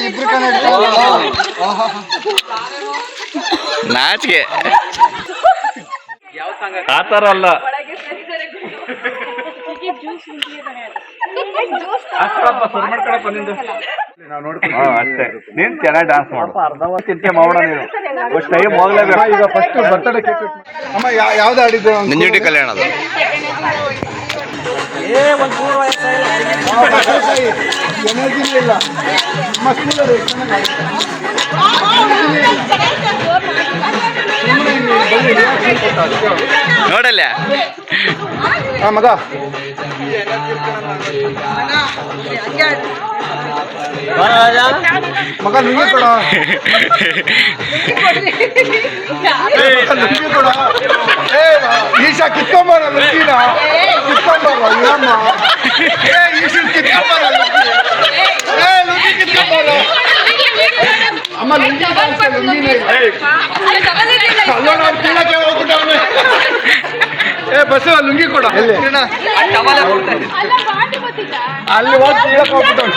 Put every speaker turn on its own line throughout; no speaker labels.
ಇಬ್ರು
ನಾಚಿಕೆ ಆತರ ಅಲ್ಲ.
ಜ್ಯೂಸ್ ನೋಡ್ಕೊಂಡು
ಹಾ, ಅಷ್ಟೇ ನೀನ್ ಚೆನ್ನಾಗಿ ಡಾನ್ಸ್ ಮಾಡು ಚಿಂತೆ ಮಾಡೋಣ ನೀನು ಟೈಮ್ ಹೋಗ್ಲೇಬೇಕು
ಈಗ ಫಸ್ಟ್ ಬರ್ತಡೇ ಕೇಕ್ ಅಮ್ಮ ಯಾ- ಯಾವ್ದು ಆಡಿದ್ದು
ನಂಜುಂಡಿ ಕಲ್ಯಾಣ ಅದು
ಎನರ್ಜಿ ಇಲ್ಲ
ನೋಡಲ್ಲ
ಮಗ ಮಗ ನುಂಗಿ ಕೊಡ. ಲುಂಗಿ ಕೊಡ. ಈಶಾ ಕಿತ್ಕೊಂಬಾರ ಲುಂಗಿನ ಕಿತ್ಕೊಂಬಾರ ಇಲ್ಲಮ್ಮ ಈಶಾ ಕಿತ್ಕೊಂಬಾರ ಲುಂಗಿ ಕಿತ್ಕೊಂಬಾರ. ಅಮ್ಮ ಲುಂಗಿ ಕಾಣಿಸ್ತಾ ಲುಂಗಿನೇ ಅಲ್ಲೋಣ ಅವ್ನು ಕೀಳಕ್ಕೆ ಹೋಗ್ಬಿಟ್ಟವನೆ ಏ ಬಸ್ಸು ಲುಂಗಿ ಕೊಡ. ಅಲ್ಲಿ. ಹೋಗಿ ಕೀಳಕ್ಕೆ ಹೋಗ್ಬಿಟ್ಟವನೆ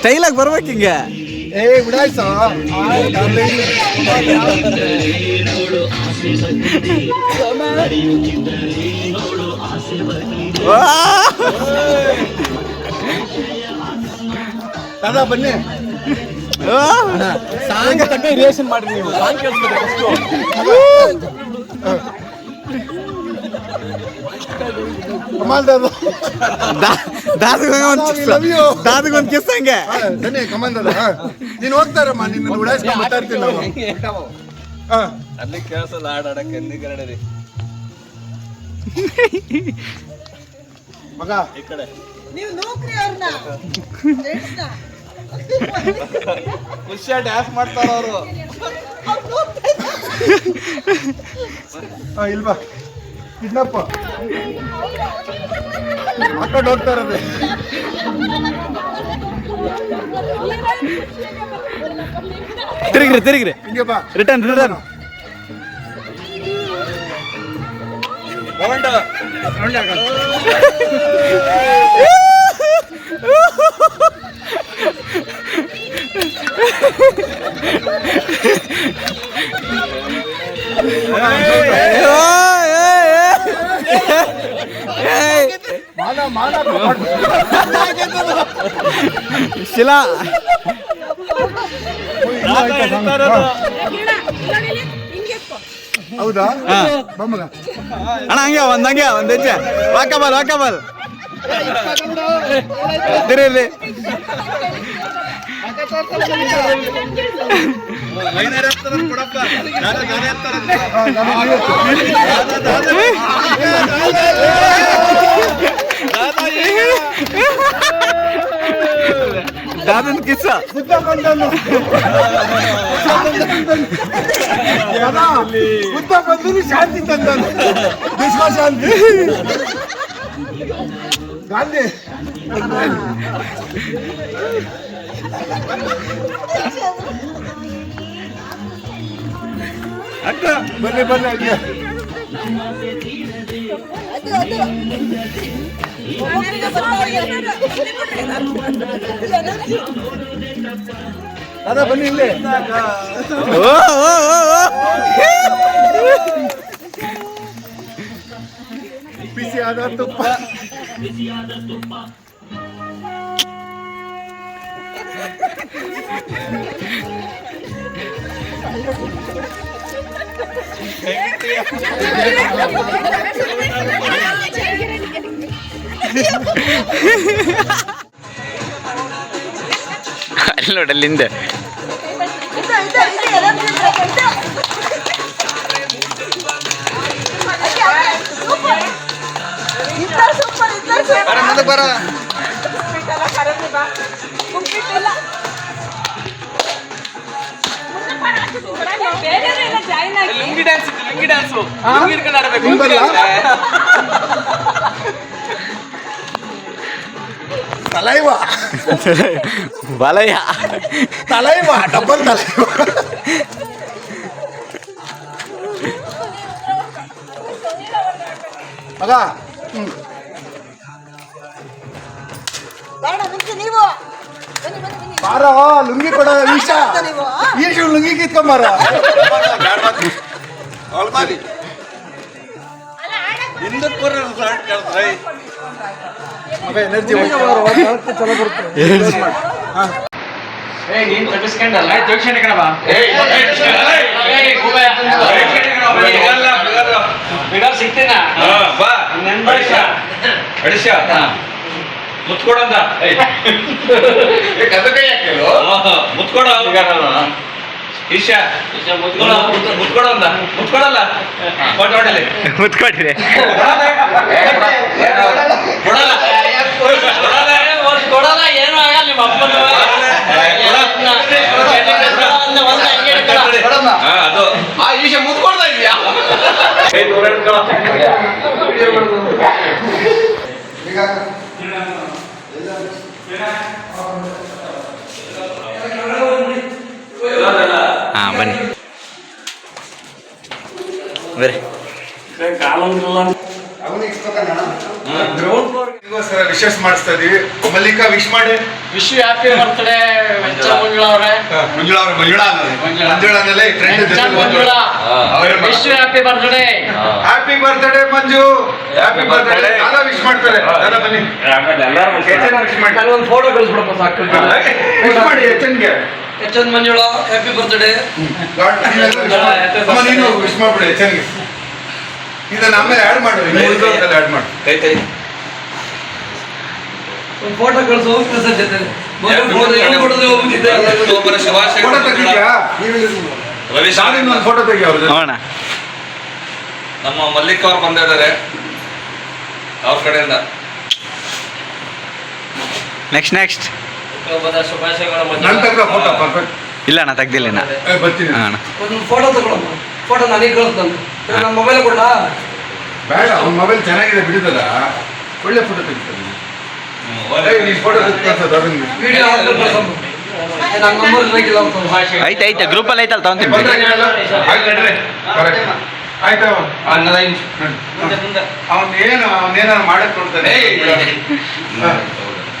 ஸ்டைலாக பரவாயில்லைங்க ஏய் விடாய்
சார் தாதா பண்ணு. சாங்க ரியாக்ஷன் மாட்டீங்க சாங்க
ಕಮಾಲ್ ದಾದಾ
ದಾದಗೊಂದು ಕಿಸ್ ಹಂಗೆ?
ಬನ್ನಿ ಕಮಾಲ್ ದಾದ ಹಾ. ನೀನ್ ಹೋಗ್ತಾರಮ್ಮ ನಿನ್ನ ಉಡಾಯಿಸ್ಕೊಂಡ್ ಮಾತಾಡ್ತೀನಿ ನಾವು ಹಾ.
ಅಲ್ಲಿ ಕೇಳಿಸಲ್ಲ ಆಡಾಡಕ್ಕೆ ಎಲ್ಲಿ ಕನ್ನಡ
ಮಗ.
ಈ ಕಡೆ. ಖುಷಿಯ ಡ್ಯಾನ್ಸ್ ಮಾಡ್ತಾರ ಅವರು.
ಇಲ್ವಾ? ಕಿಡ್ನಪ್ಪ ಹಾಕೊಂಡು ಹೋಗ್ತಾ ಇರೋದು
ತಿರುಗ್ರಿ ತಿರುಗ್ರಿ
ಹಿಂಗೆ ಬಾ
ರಿಟರ್ನ್ ರಿಟರ್ನ್ ಶಿಲಾ.
ಹೌದಾ? ಬಮ್ಮಗ.
ಅಣ್ಣ ಹಂಗೆ ಒಂದ್ ಹಂಗೆ ಒಂದ್ ಹೆಜ್ಜೆ. Walkable walkable. ತಿರುಗ್ರಿ ದಾದನ್ ಕಿಸ್ಸ
ಬುದ್ಧ ಬಂದನು ಅದ, ಬುದ್ಧ ಬಂದನು ಶಾಂತಿ ತಂದನು ವಿಶ್ವ ಶಾಂತಿ ಗಾಂಧಿ ಅಕ್ಕ ಬನ್ನಿ ಬನ್ನಿ ಅಡ್ಗೆ ಅದ ಬನ್ನಿ ಇಲ್ಲಿ
ಓ ಓ ಓ ಓ
ಬಿಸಿ ಆದ ತುಪ್ಪ
ಅಲ್ಲಿ ಅಲ್ಲೋಡಲ್ಲಿಂದ
ಬರ
ಲುಂಗಿ ಡ್ಯಾನ್ಸ್ ಲುಂಗಿ ಡ್ಯಾನ್ಸ್ ಲುಂಗಿ ಹಿಡ್ಕೊಂಡು ಆಡಬೇಕು
ನಿಂಬಲ್ಲ? ತಲೈವ
ಬಲಯ್ಯ
ತಲೈವ ಡಬಲ್ ತಲೈವ ಮಗ ಹ್ಮ್. ಬಾರ ಲುಂಗಿ ಕೊಡ ಈಶ ಈಶ ಲುಂಗಿ ಕಿತ್ಕೊಂಬಾರ ಮಗ ಎನರ್ಜಿ
ಮುತ್ಕೊಡಂದ ಮುತ್ಕೊಡ ಈಶಾ ಮುತ್ಕೊಡಂದ ಮುತ್ಕೊಡಲ್ಲ
ಮುತ್ಕೊಡಿದೆ
ಕೊಡಲ್ಲ
ಕೊಡಲ್ಲ ಏನು ಆಗಲ್ಲ ನಿಮ್ಮ ಅಪ್ಪನ
ಅದು ಆ ಮುತ್ಕೊಡ್ತಾ ಇದೆಯಾ
ಹಾ. ಬನ್ನಿ ಬರ್ರಿ
ನಿಗೋಸ್ಕರ ವಿಶೇಷ ಮಾಡಿಸ್ತಾ ಇದೀವಿ. ಮಲ್ಲಿಕಾ ವಿಶ್ ಮಾಡಿ.
ವಿಶ್ವ ಹ್ಯಾಪಿ ಬರ್ತ್ಡೇ ವೆಂಚ ಮಂಜುಳ. ಅವರೇ.
ಮಂಜುಳ ಅವ್ರ ಮಂಜುಳಾ
ಮಂಜುಳಾ.
ಮಂಜುಳಾನಲ್ಲೇ trend
ವೆಂಚ Manjula. Vishwa happy birthday
happy birthday Manju. Happy birthday ಎಲ್ಲ ವಿಶ್ ಮಾಡ್ತಾರೆ ಎಲ್ಲ ಬನ್ನಿ. ವಿಶ್ ಮಾಡಿ.
ಒಂದು ಫೋಟೋ ಕಳಿಸ್ಬಿಡಪ್ಪ ಸಾಕು.
ವಿಶ್ ಮಾಡಿ ಎಚ್ಚನ್ಗೆ
H N Manjula happy
birthday ನೀನು ವಿಶ್ ಮಾಡ್ಬಿಡಿ ಎಚ್ಚನ್ಗೆ ಇದನ್ನ ಆಮೇಲೆ ಆಡ್ ಮಾಡು. ಆಡ್ ಮಾಡು.
ಕೈ ಕೈ.
ಫೋಟೋ ಕಳಿಸು ಸರ್ ಜೊತೆ
ರವಿ
ಫೋಟೋ ತೆಗಿ ಅವ್ರದ್ದು.
ನೋಡೋಣ.
ನಮ್ಮ ಮಲ್ಲಿಕ್ ಅವ್ರು ಬಂದಿದ್ದಾರೆ. ಅವ್ರ ಕಡೆಯಿಂದ.
ನೆಕ್ಸ್ಟ್ ನೆಕ್ಸ್ಟ್
ತಗ ಫೋಟೋ ಪರ್ಫೆಕ್ಟ್
ಇಲ್ಲ ಅಣ್ಣ ತೆಗ್ದಿಲ್ಲ ನಾ
ಬರ್ತೀನಿ.
ಅಣ್ಣ.
ಒಂದು ಫೋಟೋ ತಗೊಳಮ್ಮ. ಫೋಟೋ ನನಗೆ ಕಳಿಸ್ತಾನೆ ನಮ್ಮ ಮೊಬೈಲ್ ಕೊಡ
ಬೇಡ ಅವ್ನ ಮೊಬೈಲ್ ಚೆನ್ನಾಗಿದೆ ಬಿಡಿದಲ್ಲ. ಒಳ್ಳೆ ಫೋಟೋ ತೆಗಿತಾನೆ.
ಐತೆ ಐತೆ ಗ್ರೂಪಲ್ಲಿ ಐತಲ್ಲ ತಗೊಂತೀನಿ?
ಆಯ್ತು ಅವನ್ ಏನು ಅವನೇನಾರು ಮಾಡಕ್ ನೋಡ್ತಾನೆ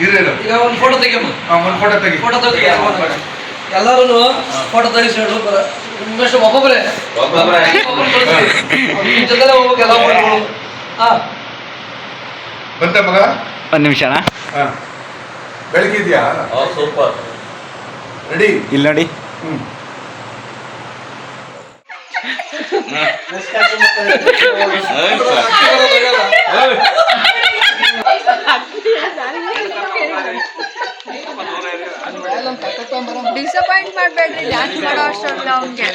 ಇರೇನು
ಈಗ ಒಂದು ಫೋಟೋ ತೆಗಿಯಮ್ಮ
ಒಂದು ಫೋಟೋ ತೆಗಿ
ಫೋಟೋ ತೆಗಿ ಎಲ್ಲರೂ ಫೋಟೋ ತೆಗಿಸಿ ಹೇಳು ನಿಮ್ಮಷ್ಟು ಒಬ್ಬೊಬ್ಬರೇ
ಒಬ್ಬೊಬ್ರೆ.
ನಿಮ್ ಜೊತೆಲೆ ಹೋಗ್ಬೇಕು ಎಲ್ಲ ಫೋಟೋಗಳು ಹಾ
ಬಂತ ಮಗ
ಒಂದು ನಿಮಿಷ.
ಬೆಳಗಿದ್ಯಾ
ಸೂಪರ್.
ರೆಡಿ?
ಇಲ್ಲಿ ನೋಡಿ
ಡಿಸಪಾಯಿಂಟ್ ಮಾಡ್ಬೇಡ್ರಿ ಜಾಸ್ತಿ ಮಾಡೋ ಅಷ್ಟೊಂದು ಅವ್ನಿಗೆ.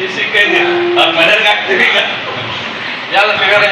ಈ ಸಿಕ್ಕೈತಿ ಅವ್ರ ಮನೆಗೆ ಹಾಕ್ತೀವಿ ಈಗ ಎಲ್ಲ ಫಿಗರ್